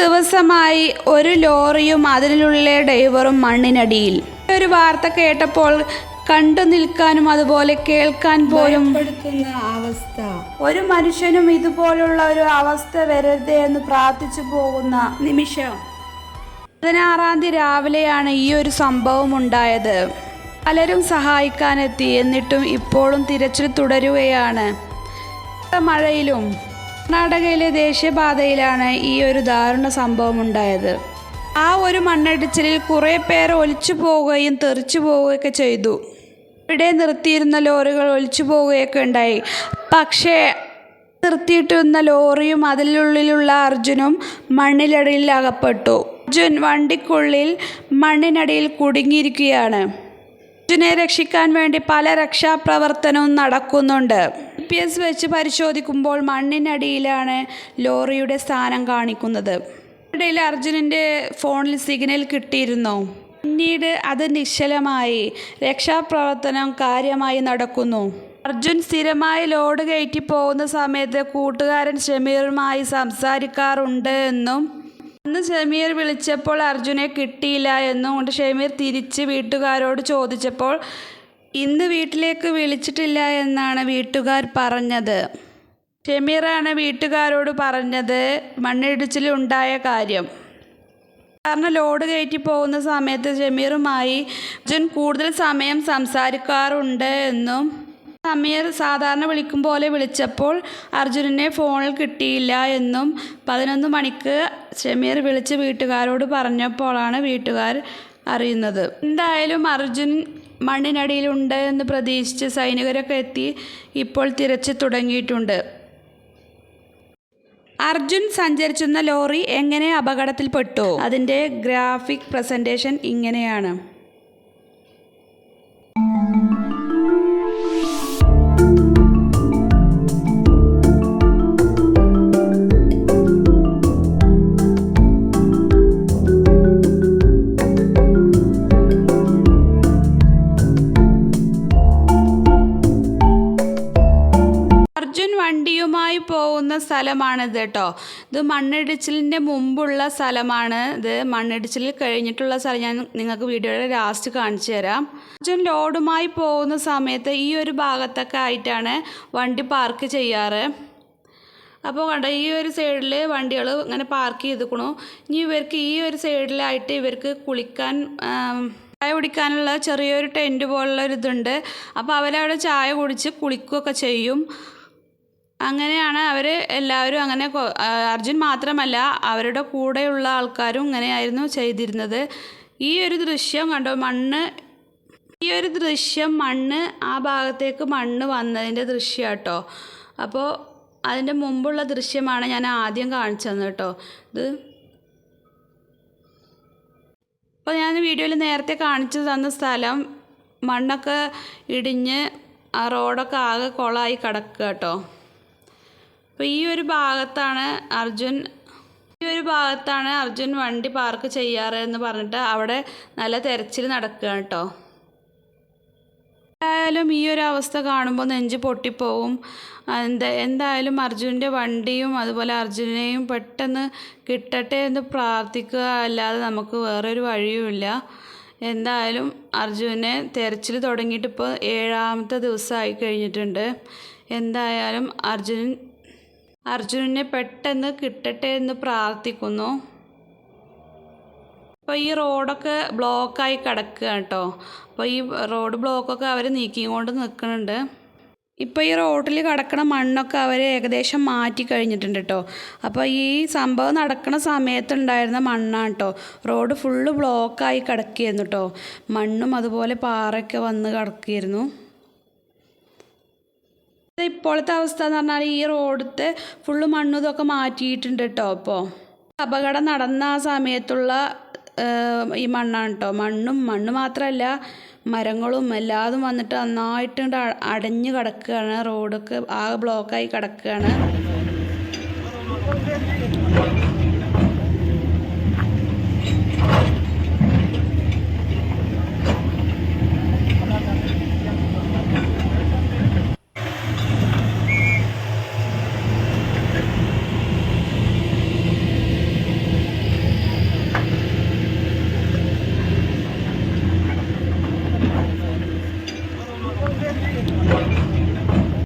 ദിവസമായി ഒരു ലോറിയും അതിലുള്ള ഡ്രൈവറും മണ്ണിനടിയിൽ. ഒരു വാർത്ത കേട്ടപ്പോൾ കണ്ടു നിൽക്കാനും അതുപോലെ കേൾക്കാൻ പോലും അവസ്ഥ. ഒരു മനുഷ്യനും ഇതുപോലുള്ള ഒരു അവസ്ഥ വരരുതേ എന്ന് പ്രാർത്ഥിച്ചു പോകുന്ന നിമിഷം. പതിനാറാം തീയതി രാവിലെയാണ് ഈ ഒരു സംഭവം ഉണ്ടായത്. പലരും സഹായിക്കാനെത്തി എന്നിട്ടും ഇപ്പോഴും തിരച്ചിൽ തുടരുകയാണ്. മഴയിലും കർണാടകയിലെ ദേശീയപാതയിലാണ് ഈ ഒരു ദാരുണ സംഭവം ഉണ്ടായത് ആ ഒരു മണ്ണിടിച്ചിലിൽ കുറേ പേർ ഒലിച്ചു പോവുകയും തെറിച്ചു പോവുകയൊക്കെ ചെയ്തു. ഇവിടെ നിർത്തിയിരുന്ന ലോറികൾ ഒലിച്ചു പോവുകയൊക്കെ ഉണ്ടായി. പക്ഷേ നിർത്തിയിട്ടിരുന്ന ലോറിയും അതിനുള്ളിലുള്ള അർജുനും മണ്ണിലടിയിൽ അകപ്പെട്ടു. അർജുൻ വണ്ടിക്കുള്ളിൽ മണ്ണിനടിയിൽ കുടുങ്ങിയിരിക്കുകയാണ്. അർജുനെ രക്ഷിക്കാൻ വേണ്ടി പല രക്ഷാപ്രവർത്തനവും നടക്കുന്നുണ്ട്. പി എസ് വെച്ച് പരിശോധിക്കുമ്പോൾ മണ്ണിനടിയിലാണ് ലോറിയുടെ സ്ഥാനം കാണിക്കുന്നത്. ഇടയിൽ അർജുനന്റെ ഫോണിൽ സിഗ്നൽ കിട്ടിയിരുന്നു. പിന്നീട് അത് നിശ്ചലമായി രക്ഷാപ്രവർത്തനം കാര്യമായി നടക്കുന്നു. അർജുൻ സ്ഥിരമായി ലോഡ് കയറ്റി പോകുന്ന സമയത്ത് കൂട്ടുകാരൻ ഷമീറുമായി സംസാരിക്കാറുണ്ട് എന്നും അന്ന് ഷമീർ വിളിച്ചപ്പോൾ അർജുനെ കിട്ടിയില്ല എന്നും കൊണ്ട് ഷമീർ തിരിച്ച് വീട്ടുകാരോട് ചോദിച്ചപ്പോൾ ഇന്ന് വീട്ടിലേക്ക് വിളിച്ചിട്ടില്ല എന്നാണ് വീട്ടുകാർ പറഞ്ഞത്. ഷമീറാണ് വീട്ടുകാരോട് പറഞ്ഞത് മണ്ണിടിച്ചിൽ ഉണ്ടായ കാര്യം. കാരണം ലോഡ് കയറ്റി പോകുന്ന സമയത്ത് ഷമീറുമായി അർജുൻ കൂടുതൽ സമയം സംസാരിക്കാറുണ്ട് എന്നും സമീർ സാധാരണ വിളിക്കും പോലെ വിളിച്ചപ്പോൾ അർജുനനെ ഫോണിൽ കിട്ടിയില്ല എന്നും പതിനൊന്ന് മണിക്ക് ഷമീർ വിളിച്ച് വീട്ടുകാരോട് പറഞ്ഞപ്പോഴാണ് വീട്ടുകാർ അറിയുന്നത്. എന്തായാലും അർജുൻ മണ്ണിനടിയിലുണ്ട് എന്ന് പ്രതീക്ഷിച്ച് സൈനികരൊക്കെ എത്തി ഇപ്പോൾ തിരച്ചു തുടങ്ങിയിട്ടുണ്ട്. അർജുൻ സഞ്ചരിച്ചിരുന്ന ലോറി എങ്ങനെ അപകടത്തിൽപ്പെട്ടു? അതിന്റെ ഗ്രാഫിക് പ്രസന്റേഷൻ ഇങ്ങനെയാണ്. വണ്ടിയുമായി പോകുന്ന സ്ഥലമാണിത് കേട്ടോ. ഇത് മണ്ണിടിച്ചിലിന്റെ മുമ്പുള്ള സ്ഥലമാണ്. ഇത് മണ്ണിടിച്ചിൽ കഴിഞ്ഞിട്ടുള്ള സ്ഥലം ഞാൻ നിങ്ങൾക്ക് വീഡിയോയുടെ ലാസ്റ്റ് കാണിച്ചു തരാം. അർജുൻ ലോഡുമായി പോകുന്ന സമയത്ത് ഈ ഒരു ഭാഗത്തൊക്കെ ആയിട്ടാണ് വണ്ടി പാർക്ക് ചെയ്യാറ്. അപ്പോൾ കണ്ട ഈ ഒരു സൈഡിൽ വണ്ടികൾ ഇങ്ങനെ പാർക്ക് ചെയ്തിക്കണു ഇനി ഇവർക്ക് ഈ ഒരു സൈഡിലായിട്ട് ഇവർക്ക് കുളിക്കാൻ ചായ കുടിക്കാനുള്ള ചെറിയൊരു ടെന്റ് പോലുള്ള ഒരു ഇതുണ്ട്. അപ്പോൾ അവരവിടെ ചായ കുടിച്ച് കുളിക്കുകയൊക്കെ ചെയ്യും. അങ്ങനെയാണ് അവർ എല്ലാവരും അങ്ങനെ അർജുൻ മാത്രമല്ല അവരുടെ കൂടെയുള്ള ആൾക്കാരും ഇങ്ങനെയായിരുന്നു ചെയ്തിരുന്നത്. ഈ ഒരു ദൃശ്യം കണ്ടോ? മണ്ണ് ഈ ഒരു ദൃശ്യം മണ്ണ് ആ ഭാഗത്തേക്ക് മണ്ണ് വന്നതിന്റെ ദൃശ്യം കേട്ടോ അപ്പോൾ അതിന്റെ മുമ്പുള്ള ദൃശ്യമാണ് ഞാൻ ആദ്യം കാണിച്ചു തന്നത് കേട്ടോ. ഇത് അപ്പോൾ ഞാൻ വീഡിയോയിൽ നേരത്തെ കാണിച്ചു തന്ന സ്ഥലം മണ്ണൊക്കെ ഇടിഞ്ഞ് ആ റോഡൊക്കെ ആകെ കുളമായി കിടക്കുക കേട്ടോ. അപ്പോൾ ഈ ഒരു ഭാഗത്താണ് അർജുൻ ഈ ഒരു ഭാഗത്താണ് അർജുൻ വണ്ടി പാർക്ക് ചെയ്യാറ് എന്ന് പറഞ്ഞിട്ട് അവിടെ നല്ല തെരച്ചിൽ നടക്കുക കേട്ടോ. എന്തായാലും ഈ ഒരു അവസ്ഥ കാണുമ്പോൾ നെഞ്ച് പൊട്ടിപ്പോവും. എന്താ എന്തായാലും അർജുന്റെ വണ്ടിയും അതുപോലെ അർജുനെയും പെട്ടെന്ന് കിട്ടട്ടെ എന്ന് പ്രാർത്ഥിക്കുക. അല്ലാതെ നമുക്ക് വേറൊരു വഴിയുമില്ല. എന്തായാലും അർജുനെ തെരച്ചിൽ തുടങ്ങിയിട്ട് ഇപ്പോൾ ഏഴാമത്തെ ദിവസമായി കഴിഞ്ഞിട്ടുണ്ട്. എന്തായാലും അർജുനൻ അർജുനനെ പെട്ടെന്ന് കിട്ടട്ടെ എന്ന് പ്രാർത്ഥിക്കുന്നു. അപ്പോൾ ഈ റോഡൊക്കെ ബ്ലോക്കായി കിടക്കുക കേട്ടോ. അപ്പോൾ ഈ റോഡ് ബ്ലോക്കൊക്കെ അവർ നീക്കിക്കൊണ്ട് നിൽക്കുന്നുണ്ട്. ഇപ്പോൾ ഈ റോഡിൽ കിടക്കുന്ന മണ്ണൊക്കെ അവർ ഏകദേശം മാറ്റി കഴിഞ്ഞിട്ടുണ്ട് കേട്ടോ. അപ്പോൾ ഈ സംഭവം നടക്കുന്ന സമയത്തുണ്ടായിരുന്ന മണ്ണാണ് കേട്ടോ. റോഡ് ഫുള്ള് ബ്ലോക്കായി കിടക്കുകയായിരുന്നു കേട്ടോ. മണ്ണും അതുപോലെ പാറയൊക്കെ വന്ന് കിടക്കുകയായിരുന്നു. ഇത് ഇപ്പോഴത്തെ അവസ്ഥ എന്ന് പറഞ്ഞാൽ ഈ റോഡത്തെ ഫുള്ള് മണ്ണും ഇതൊക്കെ മാറ്റിയിട്ടുണ്ട് കേട്ടോ അപ്പോൾ അപകടം നടന്ന ആ സമയത്തുള്ള ഈ മണ്ണാണ് കേട്ടോ. മണ്ണും മണ്ണ് മാത്രമല്ല മരങ്ങളും എല്ലാതും വന്നിട്ട് നന്നായിട്ട് ഇങ്ങട് അടഞ്ഞു കിടക്കുകയാണ്. റോഡൊക്കെ ആകെ ബ്ലോക്കായി കിടക്കുകയാണ്.